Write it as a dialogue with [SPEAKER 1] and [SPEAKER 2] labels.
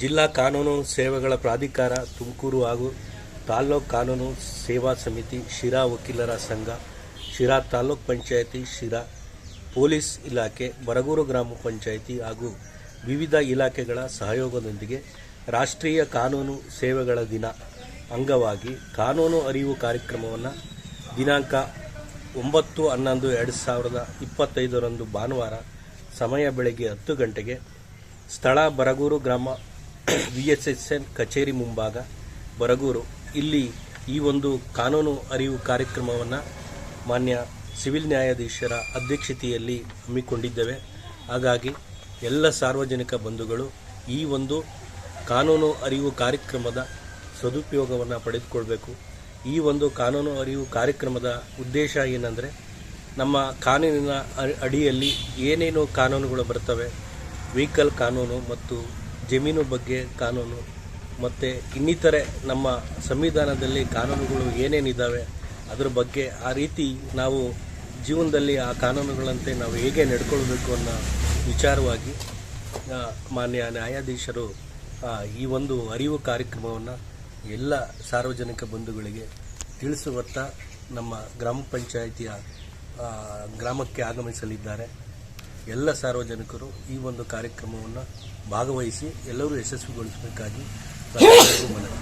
[SPEAKER 1] ಜಿಲ್ಲಾ ಕಾನೂನು ಸೇವೆಗಳ ಪ್ರಾಧಿಕಾರ, ತುಮಕೂರು ಹಾಗೂ ತಾಲ್ಲೂಕು ಕಾನೂನು ಸೇವಾ ಸಮಿತಿ, ಶಿರಾ ವಕೀಲರ ಸಂಘ, ಶಿರಾ ತಾಲ್ಲೂಕ್ ಪಂಚಾಯಿತಿ, ಶಿರಾ ಪೊಲೀಸ್ ಇಲಾಖೆ, ಬರಗೂರು ಗ್ರಾಮ ಪಂಚಾಯಿತಿ ಹಾಗೂ ವಿವಿಧ ಇಲಾಖೆಗಳ ಸಹಯೋಗದೊಂದಿಗೆ ರಾಷ್ಟ್ರೀಯ ಕಾನೂನು ಸೇವೆಗಳ ದಿನ ಅಂಗವಾಗಿ ಕಾನೂನು ಅರಿವು ಕಾರ್ಯಕ್ರಮವನ್ನು ದಿನಾಂಕ ಒಂಬತ್ತು ಹನ್ನೊಂದು ಎರಡು ಸಾವಿರದ ಇಪ್ಪತ್ತೈದರಂದು ಭಾನುವಾರ ಸಮಯ ಬೆಳಗ್ಗೆ ಹತ್ತು ಗಂಟೆಗೆ ಸ್ಥಳ ಬರಗೂರು ಗ್ರಾಮ ವಿ ಎಸ್ ಎಸ್ ಎನ್ ಕಚೇರಿ ಮುಂಭಾಗ, ಬರಗೂರು. ಇಲ್ಲಿ ಈ ಒಂದು ಕಾನೂನು ಅರಿವು ಕಾರ್ಯಕ್ರಮವನ್ನು ಮಾನ್ಯ ಸಿವಿಲ್ ನ್ಯಾಯಾಧೀಶರ ಅಧ್ಯಕ್ಷತೆಯಲ್ಲಿ ಹಮ್ಮಿಕೊಂಡಿದ್ದೇವೆ. ಹಾಗಾಗಿ ಎಲ್ಲ ಸಾರ್ವಜನಿಕ ಬಂಧುಗಳು ಈ ಒಂದು ಕಾನೂನು ಅರಿವು ಕಾರ್ಯಕ್ರಮದ ಸದುಪಯೋಗವನ್ನು ಪಡೆದುಕೊಳ್ಬೇಕು. ಈ ಒಂದು ಕಾನೂನು ಅರಿವು ಕಾರ್ಯಕ್ರಮದ ಉದ್ದೇಶ ಏನಂದರೆ, ನಮ್ಮ ಕಾನೂನಿನ ಅಡಿಯಲ್ಲಿ ಏನೇನು ಕಾನೂನುಗಳು ಬರ್ತವೆ, ವೆಹಿಕಲ್ ಕಾನೂನು ಮತ್ತು ಜಮೀನು ಬಗ್ಗೆ ಕಾನೂನು ಮತ್ತು ಇನ್ನಿತರೆ ನಮ್ಮ ಸಂವಿಧಾನದಲ್ಲಿ ಕಾನೂನುಗಳು ಏನೇನಿದ್ದಾವೆ ಅದರ ಬಗ್ಗೆ ಆ ರೀತಿ ನಾವು ಜೀವನದಲ್ಲಿ ಆ ಕಾನೂನುಗಳಂತೆ ನಾವು ಹೇಗೆ ನಡ್ಕೊಳ್ಬೇಕು ಅನ್ನೋ ವಿಚಾರವಾಗಿ ಮಾನ್ಯ ನ್ಯಾಯಾಧೀಶರು ಈ ಒಂದು ಅರಿವು ಕಾರ್ಯಕ್ರಮವನ್ನು ಎಲ್ಲ ಸಾರ್ವಜನಿಕ ಬಂಧುಗಳಿಗೆ ತಿಳಿಸುವತ್ತ ನಮ್ಮ ಗ್ರಾಮ ಪಂಚಾಯಿತಿಯ ಗ್ರಾಮಕ್ಕೆ ಆಗಮಿಸಲಿದ್ದಾರೆ. ಎಲ್ಲ ಸಾರ್ವಜನಿಕರು ಈ ಒಂದು ಕಾರ್ಯಕ್ರಮವನ್ನು ಭಾಗವಹಿಸಿ ಎಲ್ಲರೂ ಯಶಸ್ವಿಗೊಳಿಸಬೇಕಾಗಿ ಮನವಿ.